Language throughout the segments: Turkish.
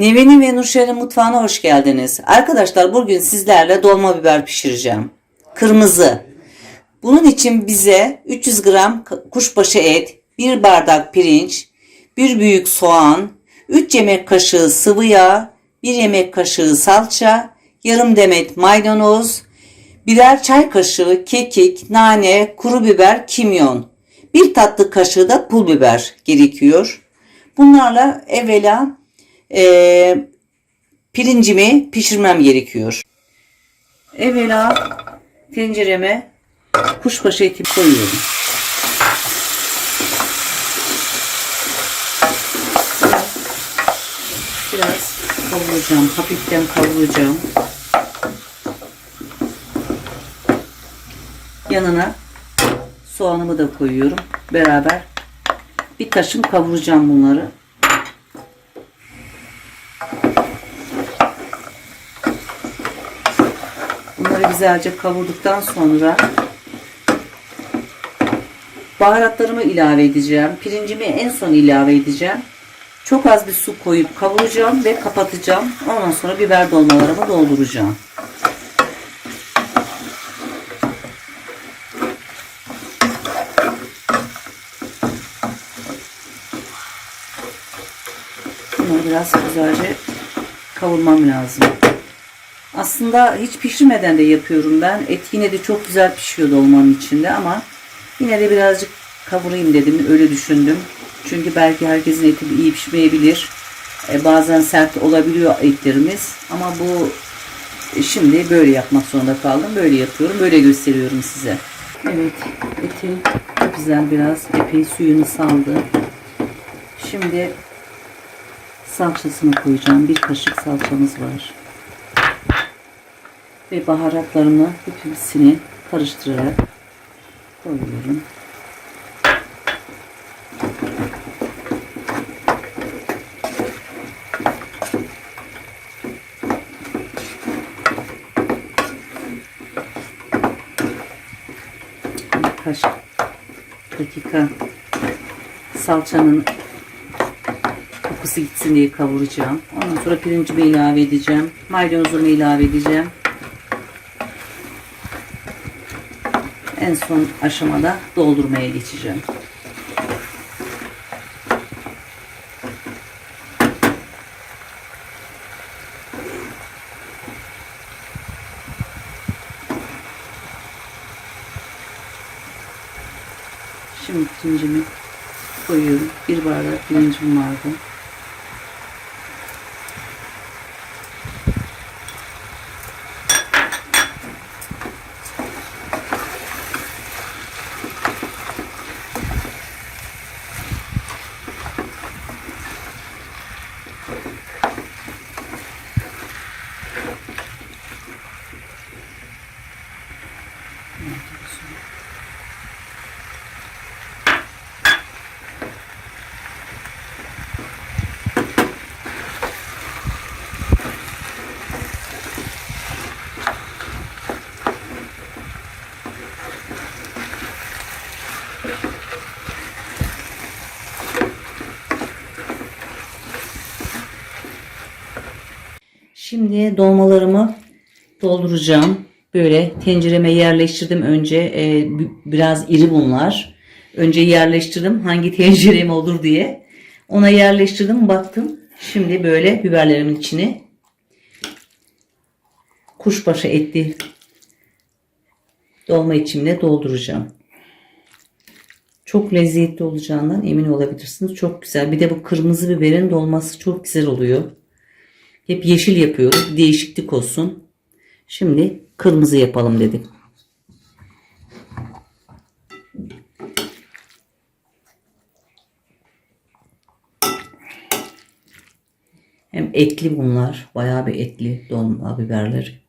Nevin'in ve Nurşehir'in mutfağına hoş geldiniz. Arkadaşlar bugün sizlerle dolma biber pişireceğim. Kırmızı. Bunun için bize 300 gram kuşbaşı et, 1 bardak pirinç, 1 büyük soğan, 3 yemek kaşığı sıvı yağ, 1 yemek kaşığı salça, yarım demet maydanoz, birer çay kaşığı kekik, nane, kuru biber, kimyon, bir tatlı kaşığı da pul biber gerekiyor. Bunlarla evvela e, pirincimi pişirmem gerekiyor. Evvela tencereme kuşbaşı eti koyuyorum. Biraz kavuracağım, hafiften kavuracağım. Yanına soğanımı da koyuyorum. Beraber bir taşım kavuracağım bunları. Bunları güzelce kavurduktan sonra baharatlarımı ilave edeceğim. Pirincimi en son ilave edeceğim. Çok az bir su koyup kavuracağım ve kapatacağım. Ondan sonra biber dolmalarımı dolduracağım. Bunları biraz güzelce kavurmam lazım. Aslında hiç pişirmeden de yapıyorum ben. Et yine de çok güzel pişiyor dolmanın içinde ama yine de birazcık kavurayım dedim. Öyle düşündüm. Çünkü belki herkesin eti iyi pişmeyebilir. E, bazen sert olabiliyor etlerimiz. Ama bu e, şimdi böyle yapmak zorunda kaldım. Böyle yapıyorum. Böyle gösteriyorum size. Evet. Etim güzel biraz epey suyunu saldı. Şimdi salçasını koyacağım. Bir kaşık salçamız var. Ve baharatlarımı hepsini karıştırarak koyuyorum. Birkaç dakika salçanın kokusu gitsin diye kavuracağım. Ondan sonra pirincimi ilave edeceğim. Maydanozumu ilave edeceğim. En son aşamada doldurmaya geçeceğim. Şimdi pirincimi koyuyorum. Bir bardak pirincim vardı. Şimdi dolmalarımı dolduracağım. Böyle tencereme yerleştirdim önce. Ee, biraz iri bunlar. Önce yerleştirdim hangi tencerem olur diye. Ona yerleştirdim baktım. Şimdi böyle biberlerimin içine kuşbaşı etli dolma içimle dolduracağım. Çok lezzetli olacağından emin olabilirsiniz. Çok güzel. Bir de bu kırmızı biberin dolması çok güzel oluyor. Hep yeşil yapıyoruz. Değişiklik olsun. Şimdi kırmızı yapalım dedim. Hem etli bunlar. Bayağı bir etli dolma biberler.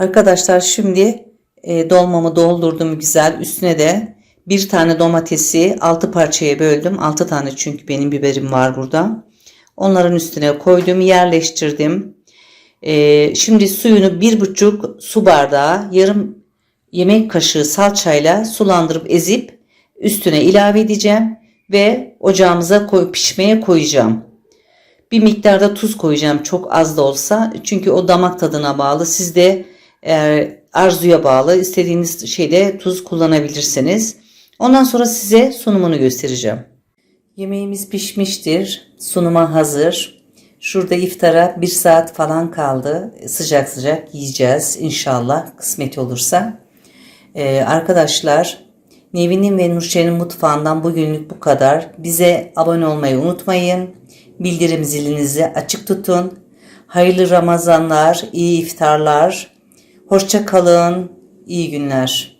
Arkadaşlar şimdi e, dolmamı doldurdum güzel. Üstüne de bir tane domatesi 6 parçaya böldüm. 6 tane çünkü benim biberim var burada. Onların üstüne koydum, yerleştirdim. Ee, şimdi suyunu bir buçuk su bardağı yarım yemek kaşığı salçayla sulandırıp ezip üstüne ilave edeceğim ve ocağımıza koy, pişmeye koyacağım. Bir miktarda tuz koyacağım çok az da olsa çünkü o damak tadına bağlı. Siz de eğer arzuya bağlı istediğiniz şeyde tuz kullanabilirsiniz. Ondan sonra size sunumunu göstereceğim. Yemeğimiz pişmiştir. Sunuma hazır. Şurada iftara bir saat falan kaldı. Sıcak sıcak yiyeceğiz inşallah kısmet olursa. Ee, arkadaşlar Nevin'in ve Nurşen'in mutfağından bugünlük bu kadar. Bize abone olmayı unutmayın. Bildirim zilinizi açık tutun. Hayırlı Ramazanlar, iyi iftarlar. Hoşça kalın, iyi günler.